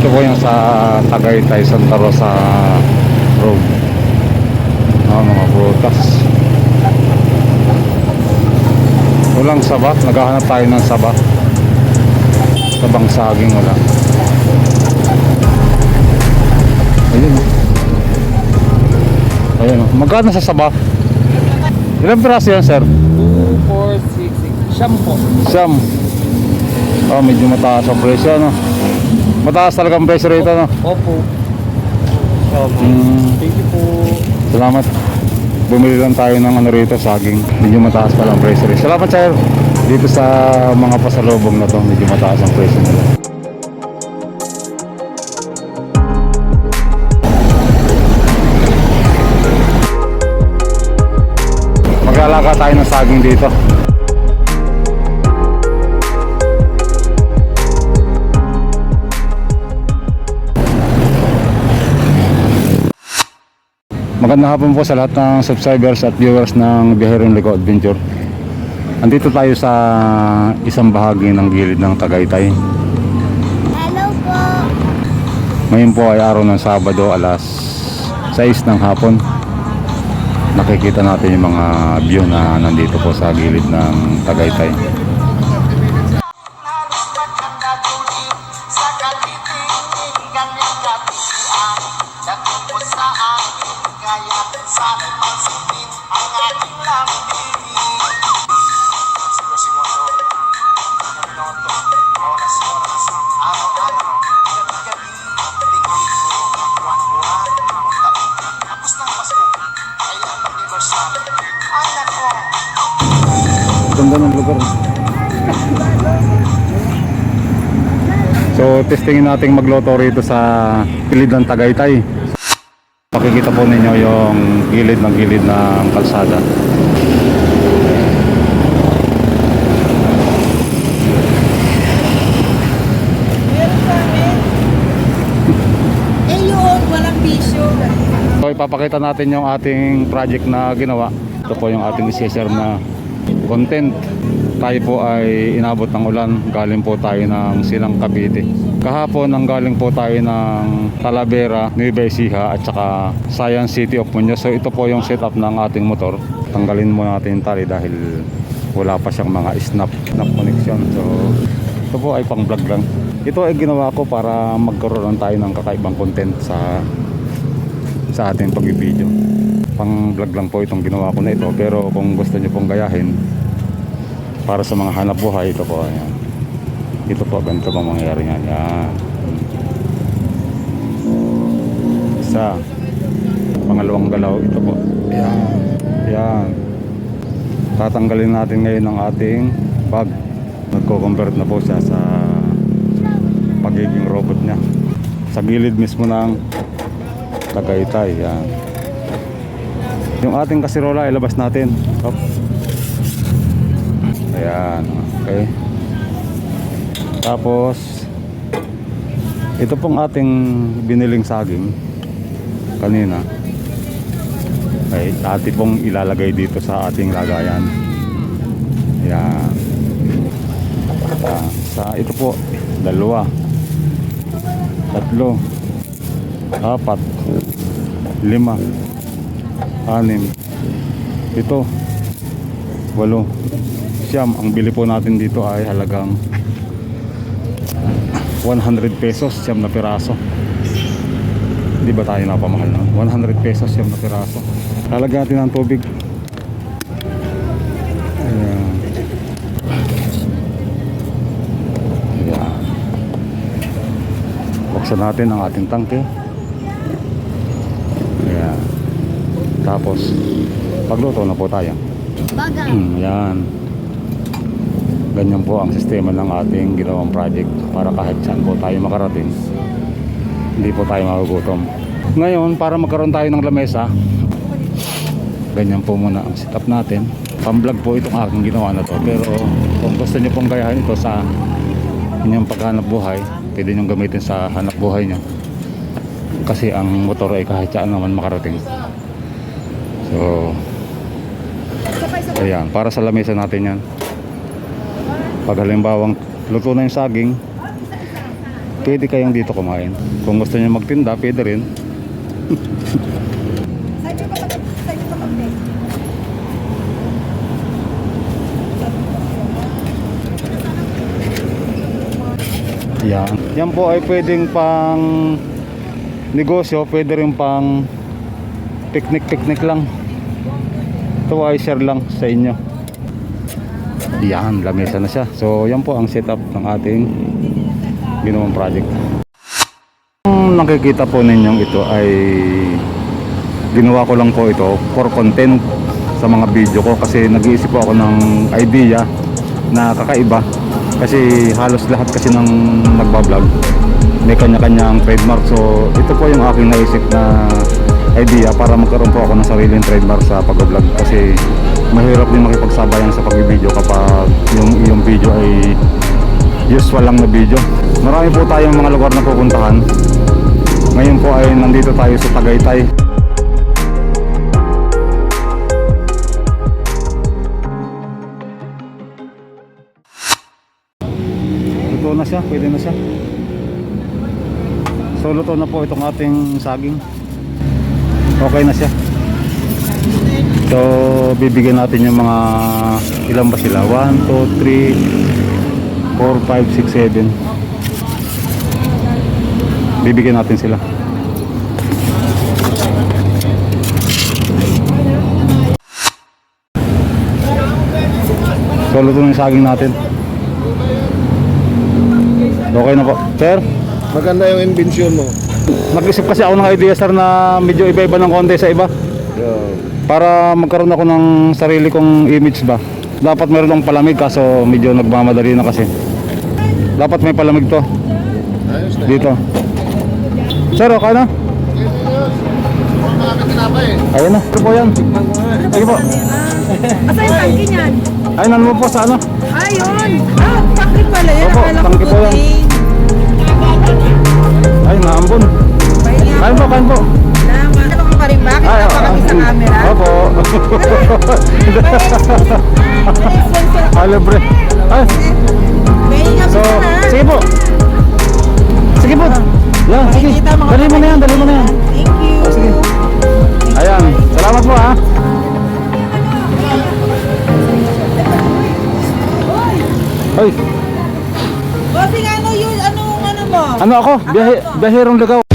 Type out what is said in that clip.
Dito po yung sa Tagaytay, Santa Rosa Road. Ah, mga prutas. Walang sabak. Naghahanap tayo ng sabak. Sabang saging wala. Ayun. oh. Ayun. oh. Magkano sa sabak? Ilang piraso yan, sir? 2, 4, 6, 6. Siyam po. Siyam. Oh, medyo mataas ang presyo, no? Mataas talaga ang presyo rito, no? Opo. Mm, Thank you po. salamat. Bumili lang tayo ng ano rito, saging. Medyo mataas pa lang ang presyo rito. Salamat, sir. Dito sa mga pasalubong na to, medyo mataas ang presyo nila. Mag-alaga tayo ng saging dito. Magandang hapon po sa lahat ng subscribers at viewers ng Biherong Lico Adventure. Andito tayo sa isang bahagi ng gilid ng Tagaytay. Hello po. Ngayon po ay araw ng Sabado alas 6 ng hapon. Nakikita natin yung mga view na nandito po sa gilid ng Tagaytay. Ganda ng lugar. So, testingin natin magloto rito sa gilid ng Tagaytay. Makikita po ninyo yung gilid ng gilid ng kalsada. Eh. So, ipapakita natin yung ating project na ginawa. Ito po yung ating isi-share na content. Tayo po ay inabot ng ulan. Galing po tayo ng Silang Cavite. Kahapon ang galing po tayo ng Talavera, Nueva Ecija at saka Science City of Muñoz. So ito po yung setup ng ating motor. Tanggalin muna natin yung tali dahil wala pa siyang mga snap snap connection. So ito po ay pang vlog lang. Ito ay ginawa ko para magkaroon tayo ng kakaibang content sa sa ating pag-video. Pang vlog lang po itong ginawa ko na ito. Pero kung gusto niyo pong gayahin para sa mga hanap buhay, ito po. Ayan. Ito po, ganito po mangyayari. Yan. Isa. Pangalawang galaw, ito po. Ayan. Ayan. Tatanggalin natin ngayon ang ating bag. Nagko-convert na po siya sa pagiging robot niya. Sa gilid mismo ng Tagaytay. Yan. Yung ating kasirola ilabas natin. Hop. Ayan. Okay. Tapos ito pong ating biniling saging kanina ay ati pong ilalagay dito sa ating lagayan. Yan. Ah, sa ito po dalawa tatlo apat lima anim ito walo. Siyam ang bili po natin dito ay halagang 100 pesos siyam na piraso. Hindi ba tayo napamahal na? 100 pesos siyam na piraso. Halaga natin ng tubig. Ayan ayan. Buksan natin ang ating tangke. Ayan. Tapos pagluto na po tayo Baga. Hmm, yan. Ganyan po ang sistema ng ating ginawang project para kahit saan po tayo makarating, hindi po tayo magugutom. Ngayon, para magkaroon tayo ng lamesa, ganyan po muna ang setup natin. Pamblog po itong aking ginawa na to. Pero kung gusto nyo pong gayahin ito sa inyong paghanap buhay, pwede nyo gamitin sa hanap buhay nyo. Kasi ang motor ay kahit saan naman makarating. So, Ayan, para sa lamesa natin yan. Pag halimbawang luto na yung saging, pwede kayong dito kumain. Kung gusto niyo magtinda, pwede rin. Yan. Yan po ay pwedeng pang negosyo, pwede rin pang picnic-picnic lang. Ito ay share lang sa inyo. Yan, lamesa na siya. So, yan po ang setup ng ating ginawang project. Ang nakikita po ninyong ito ay ginawa ko lang po ito for content sa mga video ko kasi nag-iisip po ako ng idea na kakaiba kasi halos lahat kasi ng nagbablog may kanya-kanyang trademark so ito po yung aking naisip na idea para magkaroon po ako ng sariling trademark sa pag-vlog kasi mahirap din makipagsabayan sa pag-video kapag yung iyong video ay usual lang na video marami po tayong mga lugar na pupuntahan ngayon po ay nandito tayo sa Tagaytay Luto na siya, pwede na siya. So luto na po itong ating saging. Okay na siya. So bibigyan natin yung mga ilan ba sila? 1, 2, 3, 4, 5, 6, 7. Bibigyan natin sila. So luto na yung saging natin. Okay na po. Sir, Maganda yung invention mo. Nag-isip kasi ako ng idea sir na medyo iba-iba ng konti sa iba. Para magkaroon ako ng sarili kong image ba. Dapat meron akong palamig kaso medyo nagmamadali na kasi. Dapat may palamig to Ayos na. dito. Sir, okay na? Ayun na. Ito po yan. Sige po. Asa yung tangki niyan? Ay, naman po sa ano? Ayun! Ah, tangki pala yan. Opo, Akala ko tangki po yan. puting. Ay, naambon. Kain po, kain po. Salamat. Ano pa rin? Bakit Ay, ka pa kami sa camera? Opo. Ah, libre. Ano ako? Biyahe, biyahirong ligaw.